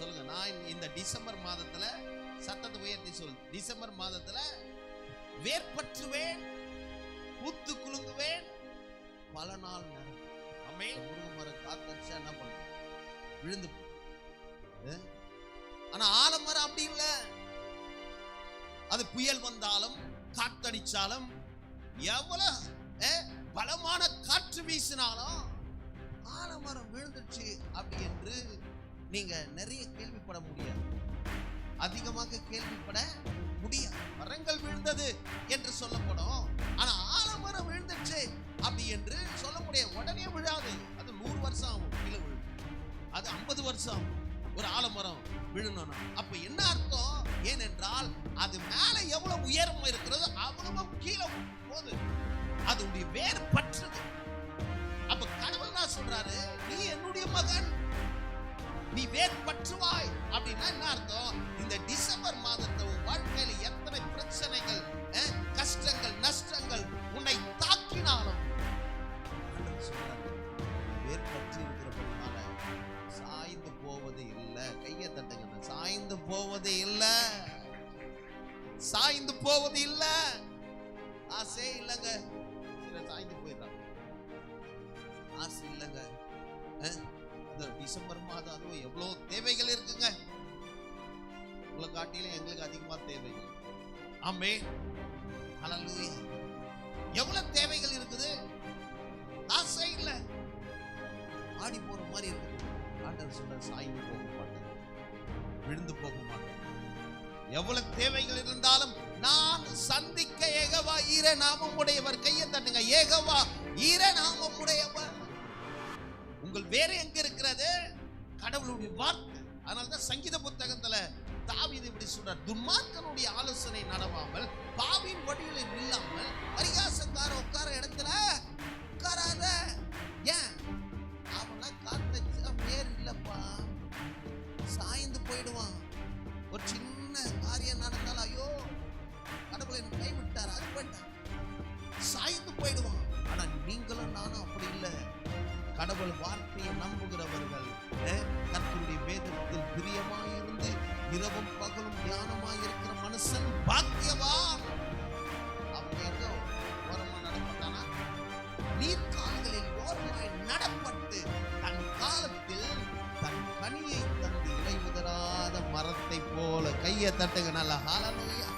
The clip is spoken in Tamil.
சொல்லுங்க. நான் இந்த டிசம்பர் மாதத்துல சத்தத்தை உயர்த்தி சொல். டிசம்பர் மாதத்துல வேர்பற்றுவேன் பூத்து குலுங்குவேன் பல நாள் நேரம் அமே முருகமரம் காத்தடிச்சா என்ன பண்ணும்? விழுந்து ஆனா ஆலமரம் அப்படி இல்லை. அது புயல் வந்தாலும் காத்தடிச்சாலும் எவ்வளவு பலமான காற்று வீசினாலும் ஆலமரம் விழுந்துச்சு அப்படி என்று நீங்க நிறைய கேள்விப்பட முடியாது. அதிகமாக கேள்விப்பட முடியாது. மரங்கள் விழுந்தது என்று சொல்லப்படும். ஆனா ஆலமரம் விழுந்துச்சு அப்படி என்று சொல்ல முடியாது. உடனே விழாது. அது நூறு வருஷம் ஆகும் கீழே விழும் அது ஐம்பது வருஷம் ஆகும். ஒரு ஆலமரம் விழணும்னா அப்ப என்ன அர்த்தம்? ஏனென்றால் அது மேல எவ்வளவு உயரம் இருக்கிறதோ அவ்வளவு கீழே போகுது. அதனுடைய வேறு பற்றது அப்ப கடவுள் தான் சொல்றாரு? நீ என்னுடைய மகன். நீ வேர் பற்றுவாய் அப்படின்னா என்ன அர்த்தம்? இந்த டிசம்பர் மாதத்தை உன் வாழ்க்கையில எத்தனை பிரச்சனைகள் கஷ்டங்கள் நஷ்டங்கள் உன்னை தாக்கினாலும் ஆண்டவர் இருக்கிறபடினால சாய்ந்து போவது இல்லை. கையை தட்டுங்க சாய்ந்து போவது இல்லை. சாய்ந்து போவது இல்லை. ஆசை இல்லைங்க. சில சாய்ந்து போயிடுறாங்க. ஆசை இல்லைங்க. டிசம்பர் மாதம் அதுவும் எவ்வளோ தேவைகள் இருக்குங்க? உங்களை காட்டிலும் எங்களுக்கு அதிகமா தேவைகள். ஆமே ஹalleluya. எவ்வளவு தேவைகள் இருக்குது? ஆசை இல்லை ஆடி போற மாதிரி இருக்குது ஆண்டவர் சொல்ற சாய்ந்து போக மாட்டேன். விழுந்து போக மாட்டேன். எவ்வளவு தேவைகள் இருந்தாலும் நான் சந்திக்க ஏகவா ஈர நாமம் உடையவர் கையை தட்டுங்க. ஏகவா ஈர நாமம் உடையவர் உங்கள் வேற எங்க இருக்கிறது? கடவுளுடைய வார்த்தை. அதனால்தான் சங்கீத புத்தகத்துல தாவீது இப்படி சொல்றார். துன்மார்க்கனுடைய ஆலோசனை நடவாமல் பாவின் வழிகளில் இல்லாமல் பரிகாசக்கார உட்கார இடத்துல உட்காராத. ஏன்? அவனா காத்தடிச்சா பேர் இல்லப்பா. சாய்ந்து போயிடுவான். ஒரு சின்ன காரியம் நடந்தாலும் ஐயோ கடவுளை கைவிட்டார். அது வேண்டாம். சாய்ந்து போயிடுவான். கடவுள் வார்த்தையை நம்புகிறவர்கள் அஹ், கர்த்தருடைய வேதத்தில் பிரியமாயிருந்து இரவும் பகலும் தியானமாயிருக்கிற மனுஷன் பாக்கியவான் அவங்க எங்க ஓரமா நடப்பட்டானா? நீர்க்கால்களில் ஓரமாய் நடப்பட்டு தன் காலத்தில் தன் கனியை தந்து இலை உதராத மரத்தை போல கையை தட்டுங்க நல்லா ஹalleluya.